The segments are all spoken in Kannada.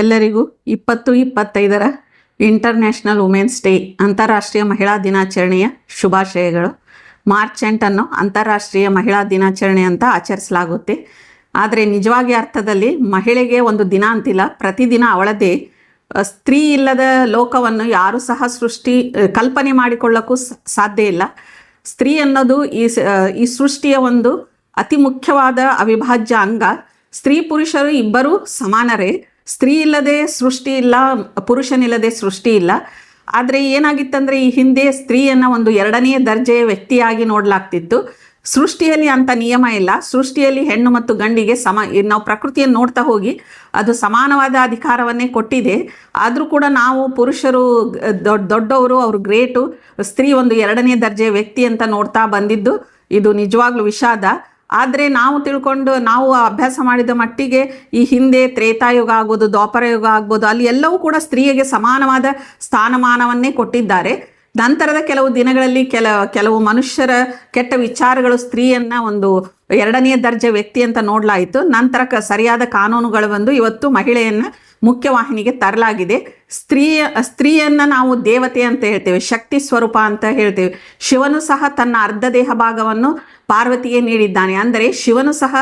ಎಲ್ಲರಿಗೂ ಇಪ್ಪತ್ತು ಇಪ್ಪತ್ತೈದರ ಇಂಟರ್ನ್ಯಾಷನಲ್ ವುಮೆನ್ಸ್ ಡೇ ಅಂತಾರಾಷ್ಟ್ರೀಯ ಮಹಿಳಾ ದಿನಾಚರಣೆಯ ಶುಭಾಶಯಗಳು. ಮಾರ್ಚ್ ಎಂಟನ್ನು ಅಂತಾರಾಷ್ಟ್ರೀಯ ಮಹಿಳಾ ದಿನಾಚರಣೆ ಅಂತ ಆಚರಿಸಲಾಗುತ್ತೆ. ಆದರೆ ನಿಜವಾಗಿ ಅರ್ಥದಲ್ಲಿ ಮಹಿಳೆಗೆ ಒಂದು ದಿನ ಅಂತಿಲ್ಲ, ಪ್ರತಿದಿನ ಅವಳದೇ ಸ್ತ್ರೀ ಇಲ್ಲದ ಲೋಕವನ್ನು ಯಾರು ಸಹ ಸೃಷ್ಟಿ, ಕಲ್ಪನೆ ಮಾಡಿಕೊಳ್ಳೋಕ್ಕೂ ಸಾಧ್ಯ ಇಲ್ಲ. ಸ್ತ್ರೀ ಅನ್ನೋದು ಈ ಈ ಸೃಷ್ಟಿಯ ಒಂದು ಅತಿ ಮುಖ್ಯವಾದ ಅವಿಭಾಜ್ಯ ಅಂಗ. ಸ್ತ್ರೀ ಪುರುಷರು ಇಬ್ಬರೂ ಸಮಾನರೇ. ಸ್ತ್ರೀ ಇಲ್ಲದೆ ಸೃಷ್ಟಿ ಇಲ್ಲ, ಪುರುಷನಿಲ್ಲದೆ ಸೃಷ್ಟಿ ಇಲ್ಲ. ಆದರೆ ಏನಾಗಿತ್ತಂದರೆ ಈ ಹಿಂದೆ ಸ್ತ್ರೀಯನ್ನು ಒಂದು ಎರಡನೇ ದರ್ಜೆಯ ವ್ಯಕ್ತಿಯಾಗಿ ನೋಡಲಾಗ್ತಿತ್ತು. ಸೃಷ್ಟಿಯಲ್ಲಿ ಅಂತ ನಿಯಮ ಇಲ್ಲ. ಸೃಷ್ಟಿಯಲ್ಲಿ ಹೆಣ್ಣು ಮತ್ತು ಗಂಡಿಗೆ ಸಮ ನಾವು ಪ್ರಕೃತಿಯನ್ನು ನೋಡ್ತಾ ಹೋಗಿ ಅದು ಸಮಾನವಾದ ಅಧಿಕಾರವನ್ನೇ ಕೊಟ್ಟಿದೆ. ಆದರೂ ಕೂಡ ನಾವು ಪುರುಷರು, ದೊಡ್ಡ, ದೊಡ್ಡವರು, ಅವರು ಗ್ರೇಟು, ಸ್ತ್ರೀ ಒಂದು ಎರಡನೇ ದರ್ಜೆಯ ವ್ಯಕ್ತಿ ಅಂತ ನೋಡ್ತಾ ಬಂದಿದ್ದು, ಇದು ನಿಜವಾಗ್ಲೂ ವಿಷಾದ. ಆದರೆ ನಾವು ತಿಳ್ಕೊಂಡು ನಾವು ಅಭ್ಯಾಸ ಮಾಡಿದ ಮಟ್ಟಿಗೆ ಈ ಹಿಂದೆ ತ್ರೇತಾಯುಗ ಆಗ್ಬೋದು ದ್ವಾಪರ ಯುಗ ಆಗ್ಬೋದು, ಅಲ್ಲಿ ಎಲ್ಲವೂ ಕೂಡ ಸ್ತ್ರೀಯಗೆ ಸಮಾನವಾದ ಸ್ಥಾನಮಾನವನ್ನೇ ಕೊಟ್ಟಿದ್ದಾರೆ. ನಂತರದ ಕೆಲವು ದಿನಗಳಲ್ಲಿ ಕೆಲ, ಕೆಲವು ಮನುಷ್ಯರ ಕೆಟ್ಟ ವಿಚಾರಗಳು ಸ್ತ್ರೀಯನ್ನ ಒಂದು ಎರಡನೇ ದರ್ಜೆ ವ್ಯಕ್ತಿ ಅಂತ ನೋಡಲಾಯಿತು. ನಂತರ ಕ ಸರಿಯಾದ ಕಾನೂನುಗಳು ಬಂದು ಇವತ್ತು ಮಹಿಳೆಯನ್ನ ಮುಖ್ಯವಾಹಿನಿಗೆ ತರಲಾಗಿದೆ. ಸ್ತ್ರೀಯ, ಸ್ತ್ರೀಯನ್ನ ನಾವು ದೇವತೆ ಅಂತ ಹೇಳ್ತೇವೆ, ಶಕ್ತಿ ಸ್ವರೂಪ ಅಂತ ಹೇಳ್ತೇವೆ. ಶಿವನು ಸಹ ತನ್ನ ಅರ್ಧ ದೇಹ ಭಾಗವನ್ನು ಪಾರ್ವತಿಗೆ ನೀಡಿದ್ದಾನೆ. ಅಂದರೆ ಶಿವನು ಸಹ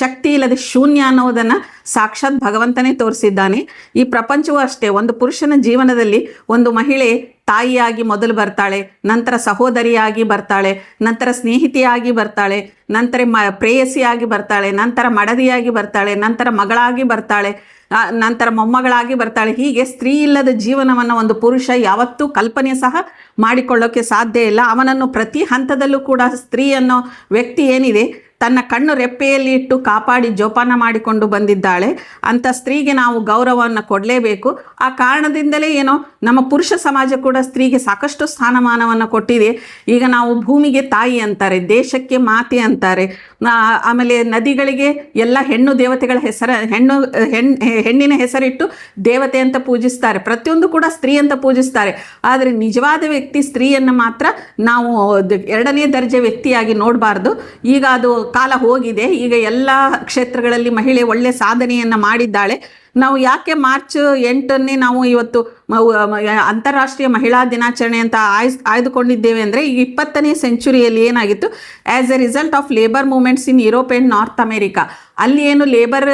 ಶಕ್ತಿ ಇಲ್ಲದೆ ಶೂನ್ಯ ಅನ್ನೋದನ್ನು ಸಾಕ್ಷಾತ್ ಭಗವಂತನೇ ತೋರಿಸಿದ್ದಾನೆ. ಈ ಪ್ರಪಂಚವೂ ಅಷ್ಟೇ. ಒಂದು ಪುರುಷನ ಜೀವನದಲ್ಲಿ ಒಂದು ಮಹಿಳೆ ತಾಯಿಯಾಗಿ ಮೊದಲು ಬರ್ತಾಳೆ, ನಂತರ ಸಹೋದರಿಯಾಗಿ ಬರ್ತಾಳೆ, ನಂತರ ಸ್ನೇಹಿತೆಯಾಗಿ ಬರ್ತಾಳೆ, ನಂತರ ಮ, ಪ್ರೇಯಸಿಯಾಗಿ ಬರ್ತಾಳೆ, ನಂತರ ಮಡದಿಯಾಗಿ ಬರ್ತಾಳೆ, ನಂತರ ಮಗಳಾಗಿ ಬರ್ತಾಳೆ ನಂತರ ಮೊಮ್ಮಗಳಾಗಿ ಬರ್ತಾಳೆ. ಹೀಗೆ ಸ್ತ್ರೀ ಇಲ್ಲದ ಜೀವನವನ್ನು ಒಂದು ಪುರುಷ ಯಾವತ್ತೂ ಕಲ್ಪನೆ ಸಹ ಮಾಡಿಕೊಳ್ಳೋಕ್ಕೆ ಸಾಧ್ಯ ಇಲ್ಲ. ಅವನನ್ನು ಪ್ರತಿ ಹಂತದಲ್ಲೂ ಕೂಡ ಸ್ತ್ರೀ ಅನ್ನೋ ವ್ಯಕ್ತಿ ಏನಿದೆ ತನ್ನ ಕಣ್ಣು ರೆಪ್ಪೆಯಲ್ಲಿ ಇಟ್ಟು ಕಾಪಾಡಿ ಜೋಪಾನ ಮಾಡಿಕೊಂಡು ಬಂದಿದ್ದಾಳೆ. ಅಂತ ಸ್ತ್ರೀಗೆ ನಾವು ಗೌರವವನ್ನು ಕೊಡಲೇಬೇಕು. ಆ ಕಾರಣದಿಂದಲೇ ಏನೋ ನಮ್ಮ ಪುರುಷ ಸಮಾಜ ಕೂಡ ಸ್ತ್ರೀಗೆ ಸಾಕಷ್ಟು ಸ್ಥಾನಮಾನವನ್ನು ಕೊಟ್ಟಿದೆ. ಈಗ ನಾವು ಭೂಮಿಗೆ ತಾಯಿ ಅಂತಾರೆ, ದೇಶಕ್ಕೆ ಮಾತೆ ಅಂತಾರೆ. ಆಮೇಲೆ ನದಿಗಳಿಗೆ ಎಲ್ಲ ಹೆಣ್ಣು ದೇವತೆಗಳ ಹೆಸರ, ಹೆಣ್ಣು, ಹೆಣ್, ಹೆಣ್ಣಿನ ಹೆಸರಿಟ್ಟು ದೇವತೆ ಅಂತ ಪೂಜಿಸ್ತಾರೆ. ಪ್ರತಿಯೊಂದು ಕೂಡ ಸ್ತ್ರೀ ಅಂತ ಪೂಜಿಸ್ತಾರೆ. ಆದರೆ ನಿಜವಾದ ವ್ಯಕ್ತಿ ಸ್ತ್ರೀಯನ್ನು ಮಾತ್ರ ನಾವು ಎರಡನೇ ದರ್ಜೆ ವ್ಯಕ್ತಿಯಾಗಿ ನೋಡಬಾರ್ದು. ಈಗ ಅದು ಕಾಲ ಹೋಗಿದೆ. ಈಗ ಎಲ್ಲ ಕ್ಷೇತ್ರಗಳಲ್ಲಿ ಮಹಿಳೆ ಒಳ್ಳೆ ಸಾಧನೆಯನ್ನು ಮಾಡಿದ್ದಾಳೆ. ನಾವು ಯಾಕೆ ಮಾರ್ಚ್ ಎಂಟನ್ನೇ ನಾವು ಇವತ್ತು ಅಂತಾರಾಷ್ಟ್ರೀಯ ಮಹಿಳಾ ದಿನಾಚರಣೆ ಅಂತ ಆಯ್ಸ್ ಆಯ್ದುಕೊಂಡಿದ್ದೇವೆ ಅಂದರೆ ಈ ಇಪ್ಪತ್ತನೇ ಸೆಂಚುರಿಯಲ್ಲಿ ಏನಾಗಿತ್ತು? As a result of labour movements in Europe and North America ಅಲ್ಲಿ ಏನು ಲೇಬರ್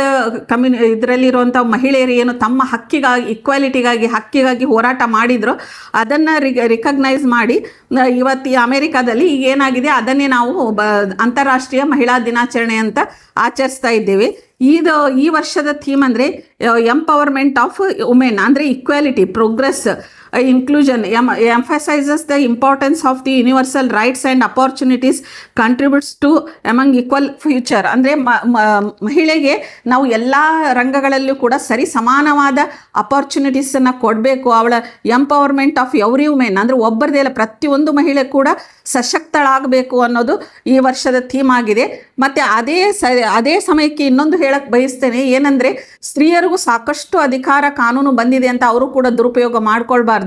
ಕಮ್ಯುನಿ ಇದರಲ್ಲಿರುವಂಥ ಮಹಿಳೆಯರು ಏನು ತಮ್ಮ ಹಕ್ಕಿಗಾಗಿ ಇಕ್ವಾಲಿಟಿಗಾಗಿ ಹಕ್ಕಿಗಾಗಿ ಹೋರಾಟ ಮಾಡಿದ್ರು, ಅದನ್ನು ರಿ ರಿಕಗ್ನೈಸ್ ಮಾಡಿ ಇವತ್ತು ಈ ಅಮೇರಿಕಾದಲ್ಲಿ ಈಗ ಏನಾಗಿದೆ, ಅದನ್ನೇ ನಾವು ಬ ಅಂತಾರಾಷ್ಟ್ರೀಯ ಮಹಿಳಾ ದಿನಾಚರಣೆ ಅಂತ ಆಚರಿಸ್ತಾ ಇದ್ದೇವೆ. ಇದು ಈ ವರ್ಷದ ಥೀಮ್ ಅಂದರೆ ಎಂಪವರ್ಮೆಂಟ್ ಆಫ್ ವುಮೆನ್ ಅಂದರೆ equality progress inclusion em emphasises the importance of the universal rights and opportunities contributes to among equal future ಅಂದರೆ ಮಹಿಳೆಗೆ ನಾವು ಎಲ್ಲ ರಂಗಗಳಲ್ಲೂ ಕೂಡ ಸರಿ ಸಮಾನವಾದ ಅಪಾರ್ಚುನಿಟೀಸನ್ನು ಕೊಡಬೇಕು. ಅವಳ ಎಂಪವರ್ಮೆಂಟ್ ಆಫ್ ಎವ್ರಿ ವುಮೆನ್ ಅಂದರೆ ಒಬ್ಬರದೇ ಅಲ್ಲ ಪ್ರತಿಯೊಂದು ಮಹಿಳೆ ಕೂಡ ಸಶಕ್ತಳಾಗಬೇಕು ಅನ್ನೋದು ಈ ವರ್ಷದ ಥೀಮ್ ಆಗಿದೆ. ಮತ್ತು ಅದೇ ಸ, ಅದೇ ಸಮಯಕ್ಕೆ ಇನ್ನೊಂದು ಹೇಳಕ್ಕೆ ಬಯಸ್ತೇನೆ, ಏನಂದರೆ ಸ್ತ್ರೀಯರಿಗೂ ಸಾಕಷ್ಟು ಅಧಿಕಾರ ಕಾನೂನು ಬಂದಿದೆ ಅಂತ ಅವರು ಕೂಡ ದುರುಪಯೋಗ ಮಾಡ್ಕೊಳ್ಬಾರ್ದು.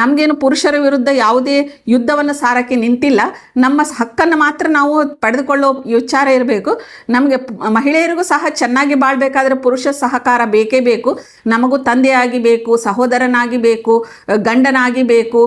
ನಮಗೇನು ಪುರುಷರ ವಿರುದ್ಧ ಯಾವುದೇ ಯುದ್ಧವನ್ನು ಸಾರಕ್ಕೆ ನಿಂತಿಲ್ಲ. ನಮ್ಮ ಹಕ್ಕನ್ನು ಮಾತ್ರ ನಾವು ಪಡೆದುಕೊಳ್ಳೋ ವಿಚಾರ ಇರಬೇಕು. ನಮಗೆ ಮಹಿಳೆಯರಿಗೂ ಸಹ ಚೆನ್ನಾಗಿ ಬಾಳ್ಬೇಕಾದ್ರೆ ಪುರುಷ ಸಹಕಾರ ಬೇಕೇ ಬೇಕು. ನಮಗೂ ತಂದೆಯಾಗಿ ಬೇಕು, ಸಹೋದರನಾಗಿ ಬೇಕು ಗಂಡನಾಗಿ ಬೇಕು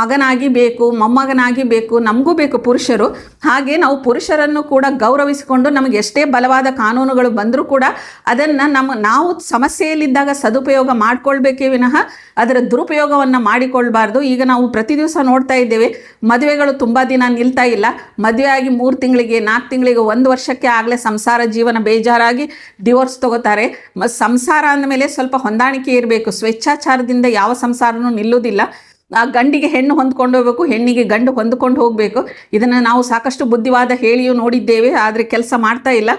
ಮಗನಾಗಿ ಬೇಕು, ಮೊಮ್ಮಗನಾಗಿ ಬೇಕು, ನಮಗೂ ಬೇಕು ಪುರುಷರು. ಹಾಗೆ ನಾವು ಪುರುಷರನ್ನು ಕೂಡ ಗೌರವಿಸಿಕೊಂಡು ನಮಗೆ ಎಷ್ಟೇ ಬಲವಾದ ಕಾನೂನುಗಳು ಬಂದರೂ ಕೂಡ ಅದನ್ನು ನಮ್ಮ ನಾವು ಸಮಸ್ಯೆಯಲ್ಲಿದ್ದಾಗ ಸದುಪಯೋಗ ಮಾಡ್ಕೊಳ್ಬೇಕೇ ವಿನಃ ಅದರ ದುರುಪಯೋಗವನ್ನು ಮಾಡಿಕೊಳ್ಬಾರ್ದು. ಈಗ ನಾವು ಪ್ರತಿ ದಿವಸ ನೋಡ್ತಾ ಇದ್ದೇವೆ, ಮದುವೆಗಳು ತುಂಬ ದಿನ ನಿಲ್ತಾ ಇಲ್ಲ. ಮದುವೆ ಆಗಿ ಮೂರು ತಿಂಗಳಿಗೆ ನಾಲ್ಕು ತಿಂಗಳಿಗೆ ಒಂದು ವರ್ಷಕ್ಕೆ ಆಗಲೇ ಸಂಸಾರ ಜೀವನ ಬೇಜಾರಾಗಿ ಡಿವೋರ್ಸ್ ತಗೋತಾರೆ. ಸಂಸಾರ ಅಂದಮೇಲೆ ಸ್ವಲ್ಪ ಹೊಂದಾಣಿಕೆ ಇರಬೇಕು. ಸ್ವೇಚ್ಛಾಚಾರದಿಂದ ಯಾವ ಸಂಸಾರನೂ ನಿಲ್ಲುವುದಿಲ್ಲ. ಆ ಗಂಡಿಗೆ ಹೆಣ್ಣು ಹೊಂದ್ಕೊಂಡು ಹೋಗಬೇಕು, ಹೆಣ್ಣಿಗೆ ಗಂಡು ಹೊಂದ್ಕೊಂಡು ಹೋಗಬೇಕು. ಇದನ್ನು ನಾವು ಸಾಕಷ್ಟು ಬುದ್ಧಿವಾದ ಹೇಳಿಯೂ ನೋಡಿದ್ದೇವೆ, ಆದರೆ ಕೆಲಸ ಮಾಡ್ತಾ ಇಲ್ಲ.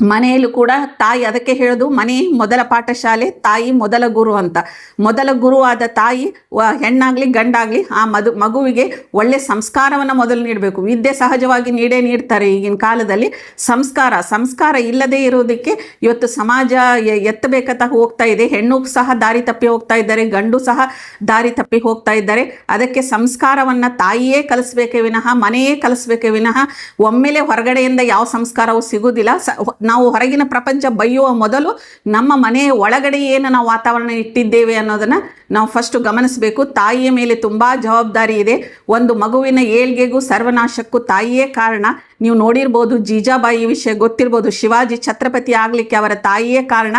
ಮನೆಯಲ್ಲೂ ಕೂಡ ತಾಯಿ ಅದಕ್ಕೆ ಹೇಳೋದು, ಮನೆ ಮೊದಲ ಪಾಠಶಾಲೆ, ತಾಯಿ ಮೊದಲ ಗುರು ಅಂತ. ಮೊದಲ ಗುರುವಾದ ತಾಯಿ ವ, ಹೆಣ್ಣಾಗಲಿ, ಗಂಡಾಗಲಿ ಆ ಮದು, ಮಗುವಿಗೆ ಒಳ್ಳೆ ಸಂಸ್ಕಾರವನ್ನು ಮೊದಲು ನೀಡಬೇಕು. ವಿದ್ಯೆ ಸಹಜವಾಗಿ ನೀಡೇ ನೀಡ್ತಾರೆ ಈಗಿನ ಕಾಲದಲ್ಲಿ. ಸಂಸ್ಕಾರ ಸಂಸ್ಕಾರ ಇಲ್ಲದೇ ಇರೋದಕ್ಕೆ ಇವತ್ತು ಸಮಾಜ ಎತ್ತಬೇಕಂತ ಹೋಗ್ತಾ ಇದೆ. ಹೆಣ್ಣು ಸಹ ದಾರಿ ತಪ್ಪಿ ಹೋಗ್ತಾ ಇದ್ದಾರೆ, ಗಂಡು ಸಹ ದಾರಿ ತಪ್ಪಿ ಹೋಗ್ತಾ ಇದ್ದಾರೆ. ಅದಕ್ಕೆ ಸಂಸ್ಕಾರವನ್ನು ತಾಯಿಯೇ ಕಲಿಸ್ಬೇಕೇ ವಿನಃ ಮನೆಯೇ ಕಲಿಸ್ಬೇಕೇ ವಿನಃ ಒಮ್ಮೆಲೆ ಹೊರಗಡೆಯಿಂದ ಯಾವ ಸಂಸ್ಕಾರವೂ ಸಿಗುವುದಿಲ್ಲ ಸ ನಾವು ಹೊರಗಿನ ಪ್ರಪಂಚ ಬೈಯುವ ಮೊದಲು ನಮ್ಮ ಮನೆಯ ಒಳಗಡೆ ಏನು ನಾವು ವಾತಾವರಣ ಇಟ್ಟಿದ್ದೇವೆ ಅನ್ನೋದನ್ನು ನಾವು ಫಸ್ಟು ಗಮನಿಸಬೇಕು. ತಾಯಿಯ ಮೇಲೆ ತುಂಬ ಜವಾಬ್ದಾರಿ ಇದೆ. ಒಂದು ಮಗುವಿನ ಏಳ್ಗೆಗೂ ಸರ್ವನಾಶಕ್ಕೂ ತಾಯಿಯೇ ಕಾರಣ. ನೀವು ನೋಡಿರ್ಬೋದು, ಜೀಜಾಬಾಯಿ ವಿಷಯ ಗೊತ್ತಿರ್ಬೋದು, ಶಿವಾಜಿ ಛತ್ರಪತಿ ಆಗಲಿಕ್ಕೆ ಅವರ ತಾಯಿಯೇ ಕಾರಣ.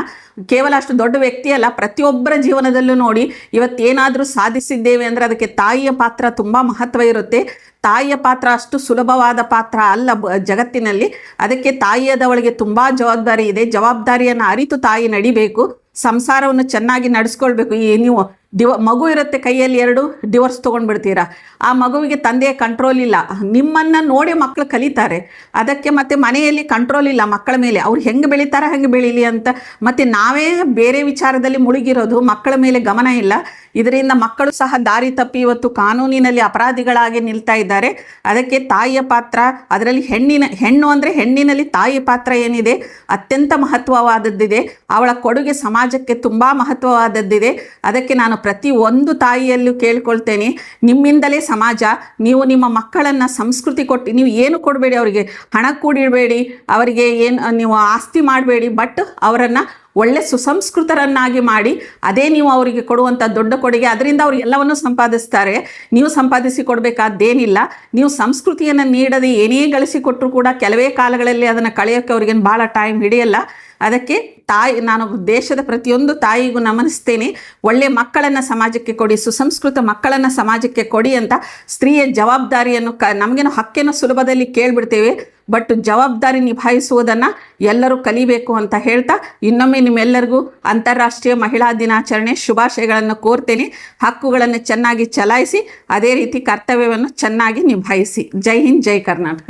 ಕೇವಲ ಅಷ್ಟು ದೊಡ್ಡ ವ್ಯಕ್ತಿ ಅಲ್ಲ, ಪ್ರತಿಯೊಬ್ಬರ ಜೀವನದಲ್ಲೂ ನೋಡಿ, ಇವತ್ತೇನಾದರೂ ಸಾಧಿಸಿದ್ದೇವೆ ಅಂದರೆ ಅದಕ್ಕೆ ತಾಯಿಯ ಪಾತ್ರ ತುಂಬ ಮಹತ್ವ ಇರುತ್ತೆ. ತಾಯಿಯ ಪಾತ್ರ ಅಷ್ಟು ಸುಲಭವಾದ ಪಾತ್ರ ಅಲ್ಲ ಜಗತ್ತಿನಲ್ಲಿ. ಅದಕ್ಕೆ ತಾಯಿಯದವಳಿಗೆ ತುಂಬ ಜವಾಬ್ದಾರಿ ಇದೆ. ಜವಾಬ್ದಾರಿಯನ್ನು ಅರಿತು ತಾಯಿ ನಡಿಬೇಕು. ಸಂಸಾರವನ್ನು ಚೆನ್ನಾಗಿ ನಡೆಸ್ಕೊಳ್ಬೇಕು. ಈ ನೀವು ದಿವ ಮಗು ಇರುತ್ತೆ ಕೈಯಲ್ಲಿ ಎರಡು ಡಿವೋರ್ಸ್ ತೊಗೊಂಡ್ಬಿಡ್ತೀರಾ? ಆ ಮಗುವಿಗೆ ತಂದೆಯ ಕಂಟ್ರೋಲ್ ಇಲ್ಲ. ನಿಮ್ಮನ್ನು ನೋಡಿ ಮಕ್ಕಳು ಕಲಿತಾರೆ. ಅದಕ್ಕೆ ಮತ್ತೆ ಮನೆಯಲ್ಲಿ ಕಂಟ್ರೋಲ್ ಇಲ್ಲ ಮಕ್ಕಳ ಮೇಲೆ. ಅವ್ರು ಹೆಂಗೆ ಬೆಳೀತಾರೆ, ಹಂಗೆ ಬೆಳೀಲಿ ಅಂತ ಮತ್ತು ನಾವೇ ಬೇರೆ ವಿಚಾರದಲ್ಲಿ ಮುಳುಗಿರೋದು ಮಕ್ಕಳ ಮೇಲೆ ಗಮನ ಇಲ್ಲ. ಇದರಿಂದ ಮಕ್ಕಳು ಸಹ ದಾರಿ ತಪ್ಪಿ ಇವತ್ತು ಕಾನೂನಿನಲ್ಲಿ ಅಪರಾಧಿಗಳಾಗಿ ನಿಲ್ತಾ ಇದ್ದಾರೆ. ಅದಕ್ಕೆ ತಾಯಿಯ ಪಾತ್ರ, ಅದರಲ್ಲಿ ಹೆಣ್ಣಿನ, ಹೆಣ್ಣು ಅಂದರೆ ಹೆಣ್ಣಿನಲ್ಲಿ ತಾಯಿ ಪಾತ್ರ ಏನಿದೆ? ಅತ್ಯಂತ ಮಹತ್ವವಾದದ್ದಿದೆ. ಅವಳ ಕೊಡುಗೆ ಸಮಾಜಕ್ಕೆ ತುಂಬ ಮಹತ್ವವಾದದ್ದಿದೆ. ಅದಕ್ಕೆ ನಾನು ಪ್ರತಿ ಒಂದು ತಾಯಿಯಲ್ಲೂ ಕೇಳ್ಕೊಳ್ತೇನೆ, ನಿಮ್ಮಿಂದಲೇ ಸಮಾಜ, ನೀವು ನಿಮ್ಮ ಮಕ್ಕಳನ್ನು ಸಂಸ್ಕೃತಿ ಕೊಟ್ಟು, ನೀವು ಏನು ಕೊಡಬೇಡಿ ಅವರಿಗೆ, ಹಣ ಕೂಡಿಡಬೇಡಿ, ಅವರಿಗೆ ಏನು, ನೀವು ಆಸ್ತಿ ಮಾಡಬೇಡಿ ಬಟ್ ಅವರನ್ನು ಒಳ್ಳೆ ಸುಸಂಸ್ಕೃತರನ್ನಾಗಿ ಮಾಡಿ, ಅದೇ ನೀವು ಅವರಿಗೆ ಕೊಡುವಂಥ ದೊಡ್ಡ ಕೊಡುಗೆ, ಅದರಿಂದ ಅವರು ಎಲ್ಲವನ್ನೂ ಸಂಪಾದಿಸ್ತಾರೆ. ನೀವು ಸಂಪಾದಿಸಿ ಕೊಡಬೇಕಾದ್ದೇನಿಲ್ಲ, ನೀವು ಸಂಸ್ಕೃತಿಯನ್ನು ನೀಡದೆ ಏನೇ ಗಳಿಸಿಕೊಟ್ಟರು ಕೂಡ ಕೆಲವೇ ಕಾಲಗಳಲ್ಲಿ ಅದನ್ನು ಕಳೆಯೋಕ್ಕೆ ಅವ್ರಿಗೇನು ಭಾಳ ಟೈಮ್ ಹಿಡಿಯಲ್ಲ. ಅದಕ್ಕೆ ತಾಯಿ, ನಾನು ದೇಶದ ಪ್ರತಿಯೊಂದು ತಾಯಿಗೂ ನಮನಿಸ್ತೇನೆ ಒಳ್ಳೆ ಮಕ್ಕಳನ್ನು ಸಮಾಜಕ್ಕೆ ಕೊಡಿ, ಸುಸಂಸ್ಕೃತ ಮಕ್ಕಳನ್ನು ಸಮಾಜಕ್ಕೆ ಕೊಡಿ ಅಂತ ಸ್ತ್ರೀಯ ಜವಾಬ್ದಾರಿಯನ್ನು ಕ, ನಮಗೇನು ಹಕ್ಕೇನೋ ಸುಲಭದಲ್ಲಿ ಕೇಳಿಬಿಡ್ತೇವೆ. ಬಟ್ ಜವಾಬ್ದಾರಿ ನಿಭಾಯಿಸುವುದನ್ನು ಎಲ್ಲರೂ ಕಲಿಬೇಕು ಅಂತ ಹೇಳ್ತಾ, ಇನ್ನೊಮ್ಮೆ ನಿಮ್ಮೆಲ್ಲರಿಗೂ ಅಂತಾರಾಷ್ಟ್ರೀಯ ಮಹಿಳಾ ದಿನಾಚರಣೆ ಶುಭಾಶಯಗಳನ್ನು ಕೋರ್ತೇನೆ. ಹಕ್ಕುಗಳನ್ನು ಚೆನ್ನಾಗಿ ಚಲಾಯಿಸಿ, ಅದೇ ರೀತಿ ಕರ್ತವ್ಯವನ್ನು ಚೆನ್ನಾಗಿ ನಿಭಾಯಿಸಿ. ಜೈ ಹಿಂದ್, ಜೈ ಕರ್ನಾಟಕ.